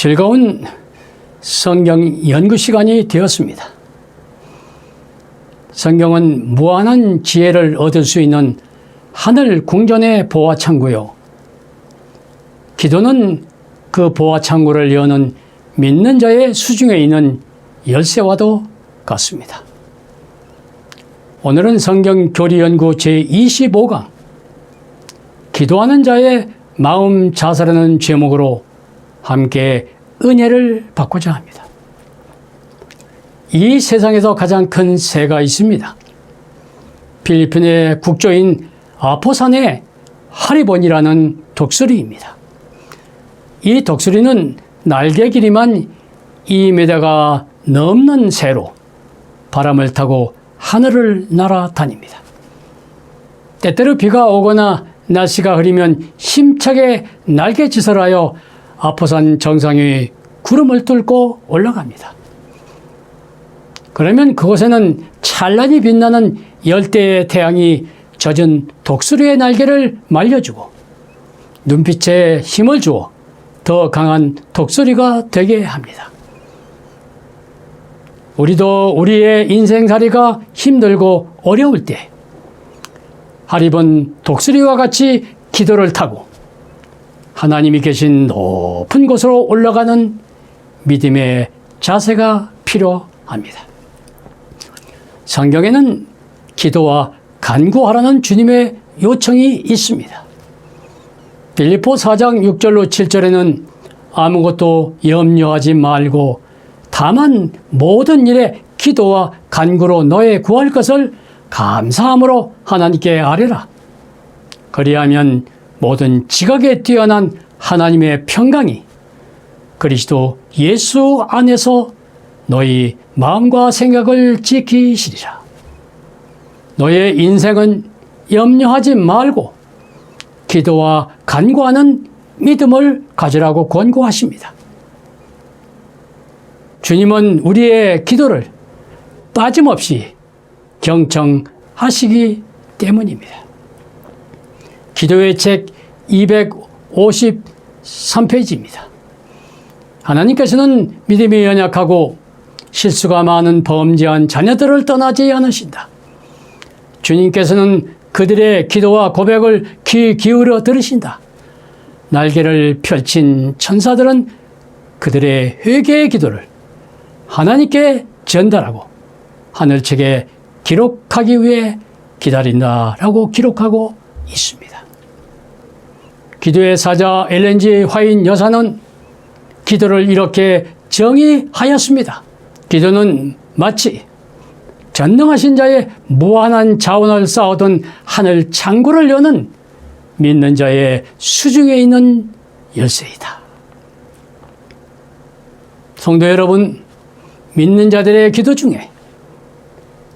즐거운 성경 연구 시간이 되었습니다. 성경은 무한한 지혜를 얻을 수 있는 하늘 궁전의 보화 창고요. 기도는 그 보화 창고를 여는 믿는 자의 수중에 있는 열쇠와도 같습니다. 오늘은 성경 교리 연구 제25강 기도하는 자의 마음 자살하는 제목으로 함께 은혜를 받고자 합니다. 이 세상에서 가장 큰 새가 있습니다. 필리핀의 국조인 아포산의 하리본이라는 독수리입니다. 이 독수리는 날개 길이만 2m가 넘는 새로 바람을 타고 하늘을 날아다닙니다. 때때로 비가 오거나 날씨가 흐리면 힘차게 날개짓을 하여 아포산 정상 위 구름을 뚫고 올라갑니다. 그러면 그곳에는 찬란히 빛나는 열대의 태양이 젖은 독수리의 날개를 말려주고 눈빛에 힘을 주어 더 강한 독수리가 되게 합니다. 우리도 우리의 인생살이가 힘들고 어려울 때 하립은 독수리와 같이 기도를 타고 하나님이 계신 높은 곳으로 올라가는 믿음의 자세가 필요합니다. 성경에는 기도와 간구하라는 주님의 요청이 있습니다. 빌리포 4장 6절로 7절에는 아무것도 염려하지 말고 다만 모든 일에 기도와 간구로 너의 구할 것을 감사함으로 하나님께 아뢰라. 그리하면 모든 지각에 뛰어난 하나님의 평강이 그리스도 예수 안에서 너희 마음과 생각을 지키시리라. 너의 인생은 염려하지 말고 기도와 간구하는 믿음을 가지라고 권고하십니다. 주님은 우리의 기도를 빠짐없이 경청하시기 때문입니다. 기도의 책 253페이지입니다. 하나님께서는 믿음이 연약하고 실수가 많은 범죄한 자녀들을 떠나지 않으신다. 주님께서는 그들의 기도와 고백을 귀 기울여 들으신다. 날개를 펼친 천사들은 그들의 회개의 기도를 하나님께 전달하고 하늘책에 기록하기 위해 기다린다라고 기록하고 있습니다. 기도의 사자 엘렌지 화인 여사는 기도를 이렇게 정의하였습니다. 기도는 마치 전능하신 자의 무한한 자원을 쌓아둔 하늘 창고를 여는 믿는 자의 수중에 있는 열쇠이다. 성도 여러분, 믿는 자들의 기도 중에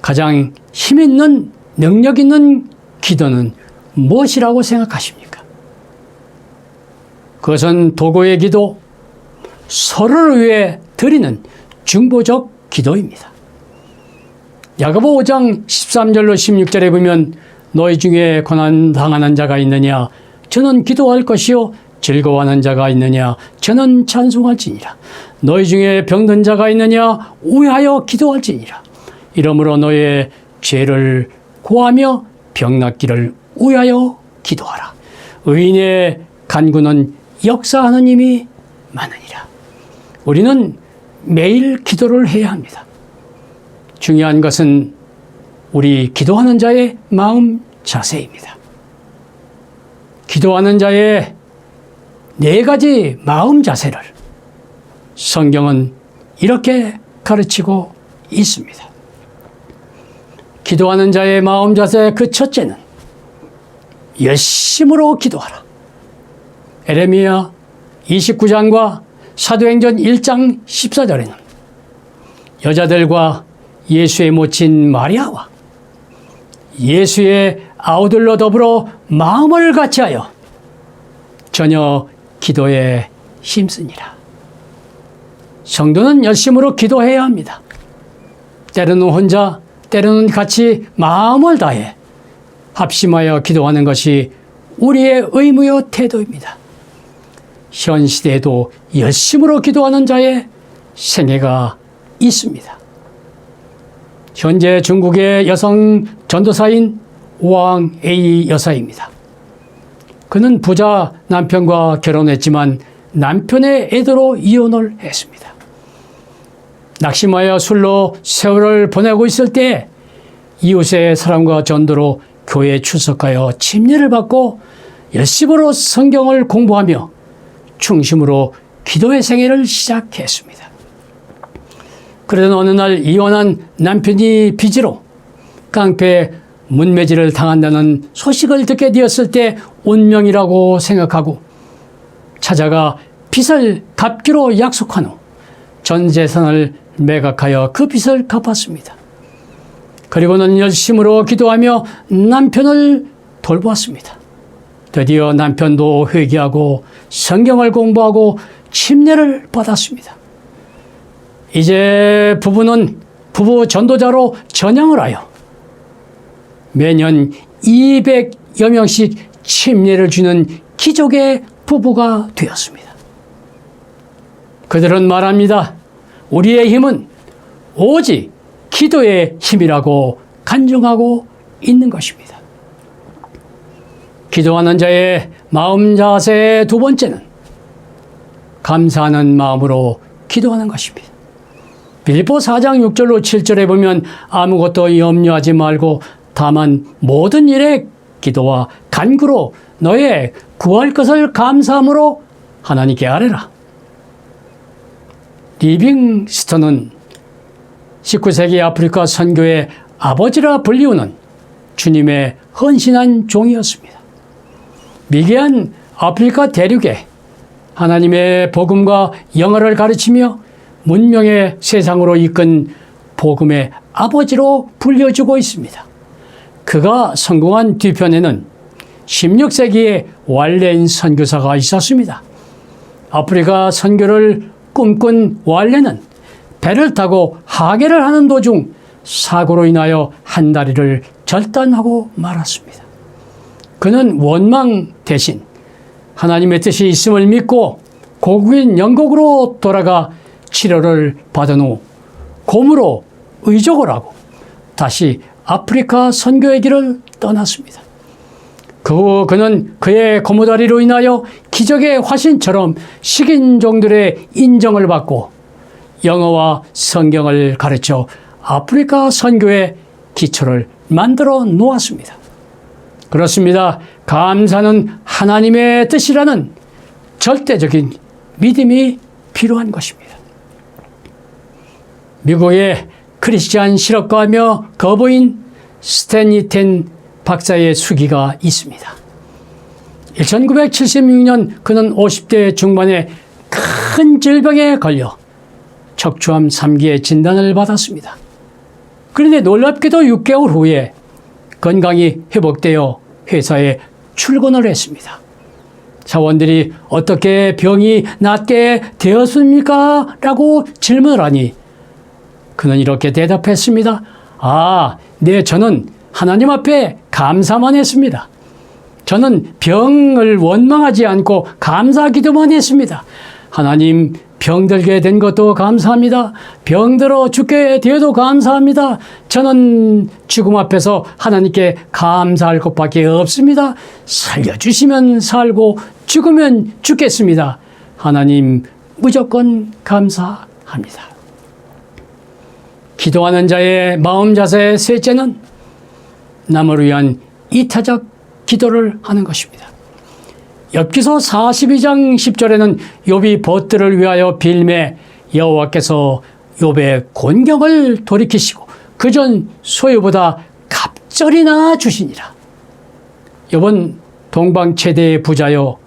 가장 힘 있는 능력 있는 기도는 무엇이라고 생각하십니까? 그것은 도고의 기도, 서로를 위해 드리는 중보적 기도입니다. 야고보 5장 13절로 16절에 보면 너희 중에 고난 당하는 자가 있느냐? 저는 기도할 것이요 즐거워하는 자가 있느냐? 저는 찬송할지니라. 너희 중에 병든 자가 있느냐? 우하여 기도할지니라. 이러므로 너의 죄를 고하며 병 낫기를 우하여 기도하라. 의인의 간구는 역사하는 힘이 많으니라 우리는 매일 기도를 해야 합니다. 중요한 것은 우리 기도하는 자의 마음 자세입니다. 기도하는 자의 네 가지 마음 자세를 성경은 이렇게 가르치고 있습니다. 기도하는 자의 마음 자세 그 첫째는 열심으로 기도하라. 에레미야 29장과 사도행전 1장 14절에는 여자들과 예수의 모친 마리아와 예수의 아우들로 더불어 마음을 같이하여 전혀 기도에 힘쓰니라. 성도는 열심으로 기도해야 합니다. 때로는 혼자, 때로는 같이 마음을 다해 합심하여 기도하는 것이 우리의 의무요 태도입니다. 현 시대에도 열심으로 기도하는 자의 생애가 있습니다. 현재 중국의 여성 전도사인 왕 A 여사입니다. 그는 부자 남편과 결혼했지만 남편의 애도로 이혼을 했습니다. 낙심하여 술로 세월을 보내고 있을 때 이웃의 사람과 전도로 교회에 출석하여 침례를 받고 열심으로 성경을 공부하며 중심으로 기도의 생애를 시작했습니다. 그러던 어느 날 이혼한 남편이 빚으로 깡패 문매질을 당한다는 소식을 듣게 되었을 때 운명이라고 생각하고 찾아가 빚을 갚기로 약속한 후 전 재산을 매각하여 그 빚을 갚았습니다. 그리고는 열심으로 기도하며 남편을 돌보았습니다. 드디어 남편도 회개하고 성경을 공부하고 침례를 받았습니다. 이제 부부는 부부 전도자로 전향을 하여 매년 200여 명씩 침례를 주는 기족의 부부가 되었습니다. 그들은 말합니다. 우리의 힘은 오직 기도의 힘이라고 간증하고 있는 것입니다. 기도하는 자의 마음 자세 두 번째는 감사하는 마음으로 기도하는 것입니다. 빌보 4장 6절로 7절에 보면 아무것도 염려하지 말고 다만 모든 일에 기도와 간구로 너의 구할 것을 감사함으로 하나님께 아뢰라. 리빙스턴은 19세기 아프리카 선교의 아버지라 불리우는 주님의 헌신한 종이었습니다. 미개한 아프리카 대륙에 하나님의 복음과 영어를 가르치며 문명의 세상으로 이끈 복음의 아버지로 불려주고 있습니다. 그가 성공한 뒤편에는 16세기에 왈렌 선교사가 있었습니다. 아프리카 선교를 꿈꾼 왈렌은 배를 타고 하계를 하는 도중 사고로 인하여 한 다리를 절단하고 말았습니다. 그는 원망 대신 하나님의 뜻이 있음을 믿고 고국인 영국으로 돌아가 치료를 받은 후 곰으로 의족을 하고 다시 아프리카 선교의 길을 떠났습니다. 그 후 그는 그의 고무다리로 인하여 기적의 화신처럼 식인종들의 인정을 받고 영어와 성경을 가르쳐 아프리카 선교의 기초를 만들어 놓았습니다. 그렇습니다. 감사는 하나님의 뜻이라는 절대적인 믿음이 필요한 것입니다. 미국의 크리스찬 실업가며 거부인 스탠리텐 박사의 수기가 있습니다. 1976년 그는 50대 중반에 큰 질병에 걸려 척추암 3기의 진단을 받았습니다. 그런데 놀랍게도 6개월 후에 건강이 회복되어 회사에 출근을 했습니다. 사원들이 어떻게 병이 낫게 되었습니까? 라고 질문을 하니 그는 이렇게 대답했습니다. 아, 네, 저는 하나님 앞에 감사만 했습니다. 저는 병을 원망하지 않고 감사 기도만 했습니다. 하나님, 병들게 된 것도 감사합니다. 병들어 죽게 되어도 감사합니다. 저는 죽음 앞에서 하나님께 감사할 것밖에 없습니다. 살려주시면 살고 죽으면 죽겠습니다. 하나님, 무조건 감사합니다. 기도하는 자의 마음 자세 셋째는 남을 위한 이타적 기도를 하는 것입니다. 엽기서 42장 10절에는 욥이 벗들을 위하여 빌매 여호와께서 욥의 곤경을 돌이키시고 그전 소유보다 갑절이나 주시니라. 욥은 동방 최대의 부자요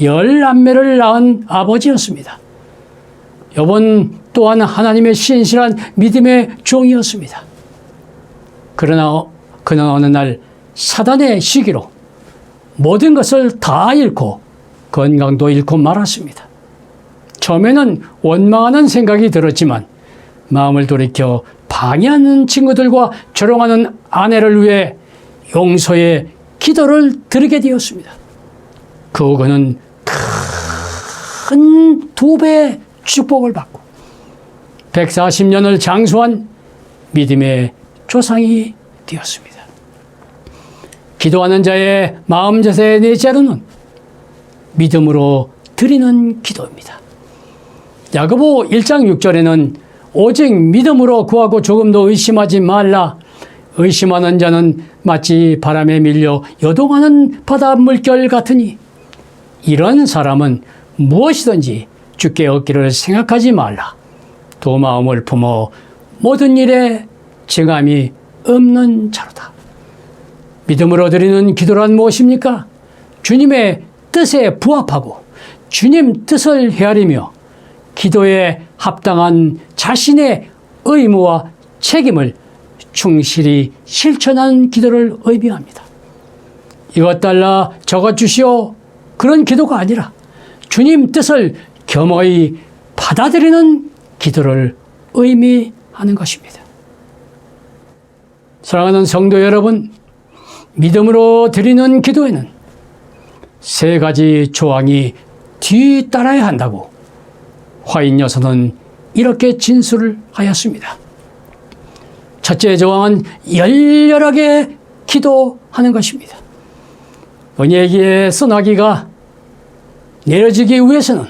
열 남매를 낳은 아버지였습니다. 욥은 또한 하나님의 신실한 믿음의 종이었습니다. 그러나 그는 어느 날 사단의 시기로 모든 것을 다 잃고 건강도 잃고 말았습니다. 처음에는 원망하는 생각이 들었지만 마음을 돌이켜 방해하는 친구들과 조롱하는 아내를 위해 용서의 기도를 드리게 되었습니다. 그 그는 큰 두 배의 축복을 받고 140년을 장수한 믿음의 조상이 되었습니다. 기도하는 자의 마음 자세의 넷째로는 믿음으로 드리는 기도입니다. 야고보 1장 6절에는 오직 믿음으로 구하고 조금도 의심하지 말라. 의심하는 자는 마치 바람에 밀려 여동하는 바다 물결 같으니 이런 사람은 무엇이든지 주께 얻기를 생각하지 말라. 도 마음을 품어 모든 일에 정함이 없는 자로다. 믿음으로 드리는 기도란 무엇입니까? 주님의 뜻에 부합하고 주님 뜻을 헤아리며 기도에 합당한 자신의 의무와 책임을 충실히 실천하는 기도를 의미합니다. 이것 달라 저것 주시오. 그런 기도가 아니라 주님 뜻을 겸허히 받아들이는 기도를 의미하는 것입니다. 사랑하는 성도 여러분, 믿음으로 드리는 기도에는 세 가지 조항이 뒤따라야 한다고 화인 여사는 이렇게 진술을 하였습니다. 첫째 조항은 열렬하게 기도하는 것입니다. 은혜기의 써나기가 내려지기 위해서는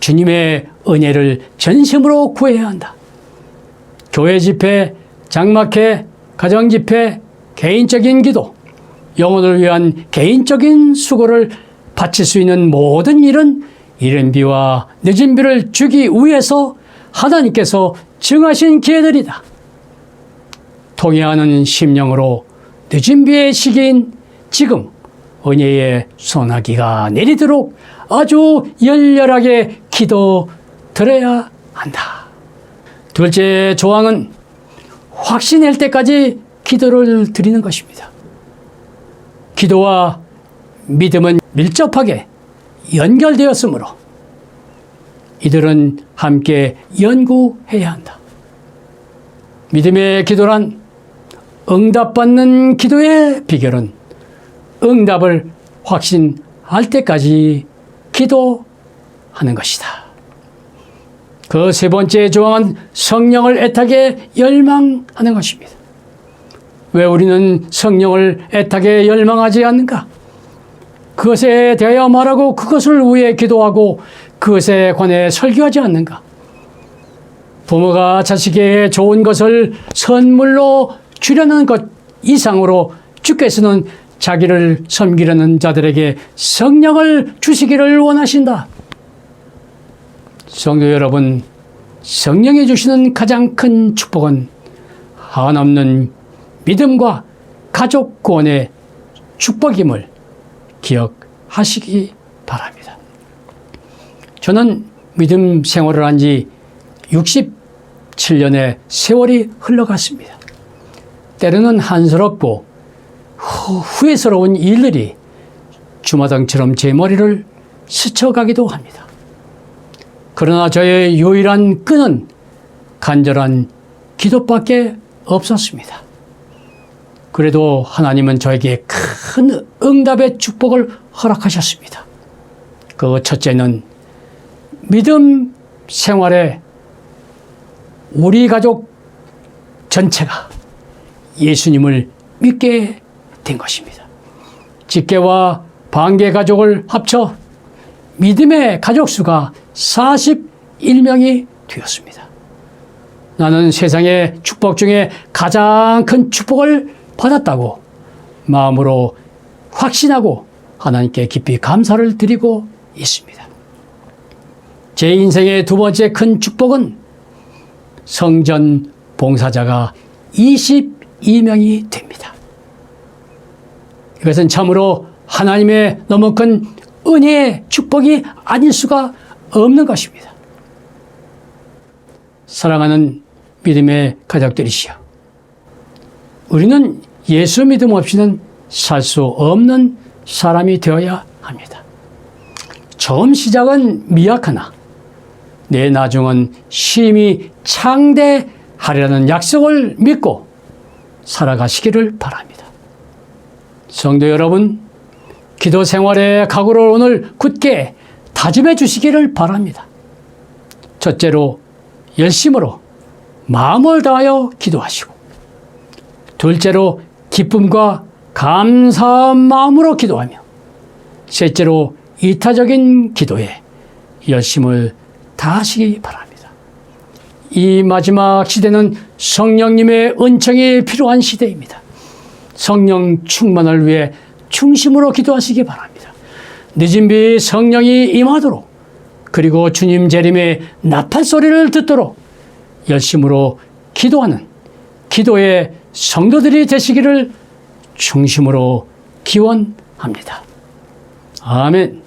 주님의 은혜를 전심으로 구해야 한다. 교회 집회, 장막회, 가정 집회, 개인적인 기도, 영혼을 위한 개인적인 수고를 바칠 수 있는 모든 일은 이른 비와 늦은 비를 주기 위해서 하나님께서 정하신 기회들이다. 통해하는 심령으로 늦은 비의 시기인 지금 은혜의 소나기가 내리도록 아주 열렬하게 기도 드려야 한다. 둘째 조항은 확신할 때까지 기도를 드리는 것입니다. 기도와 믿음은 밀접하게 연결되었으므로 이들은 함께 연구해야 한다. 믿음의 기도란 응답받는 기도의 비결은 응답을 확신할 때까지 기도하는 것이다. 그 세 번째 조항은 성령을 애타게 열망하는 것입니다. 왜 우리는 성령을 애타게 열망하지 않는가? 그것에 대하여 말하고 그것을 위해 기도하고 그것에 관해 설교하지 않는가? 부모가 자식에게 좋은 것을 선물로 주려는 것 이상으로 주께서는 자기를 섬기려는 자들에게 성령을 주시기를 원하신다. 성도 여러분, 성령이 주시는 가장 큰 축복은 한없는 믿음과 가족 구원의 축복임을 기억하시기 바랍니다. 저는 믿음 생활을 한 지 67년의 세월이 흘러갔습니다. 때로는 한스럽고 후회스러운 일들이 주마등처럼 제 머리를 스쳐가기도 합니다. 그러나 저의 유일한 끈은 간절한 기도밖에 없었습니다. 그래도 하나님은 저에게 큰 응답의 축복을 허락하셨습니다. 그 첫째는 믿음 생활에 우리 가족 전체가 예수님을 믿게 된 것입니다. 직계와 반계 가족을 합쳐 믿음의 가족 수가 41명이 되었습니다. 나는 세상의 축복 중에 가장 큰 축복을 받았다고 마음으로 확신하고 하나님께 깊이 감사를 드리고 있습니다. 제 인생의 두 번째 큰 축복은 성전 봉사자가 22명이 됩니다. 이것은 참으로 하나님의 너무 큰 은혜의 축복이 아닐 수가 없는 것입니다. 사랑하는 믿음의 가족들이시여. 우리는 예수 믿음 없이는 살 수 없는 사람이 되어야 합니다. 처음 시작은 미약하나 내 나중은 심히 창대하리라는 약속을 믿고 살아가시기를 바랍니다. 성도 여러분, 기도 생활의 각오를 오늘 굳게 다짐해 주시기를 바랍니다. 첫째로 열심으로 마음을 다하여 기도하시고 둘째로 기쁨과 감사한 마음으로 기도하며 셋째로 이타적인 기도에 열심을 다하시기 바랍니다. 이 마지막 시대는 성령님의 은총이 필요한 시대입니다. 성령 충만을 위해 중심으로 기도하시기 바랍니다. 늦은 비 성령이 임하도록 그리고 주님 재림의 나팔 소리를 듣도록 열심으로 기도하는 기도의 성도들이 되시기를 중심으로 기원합니다. 아멘.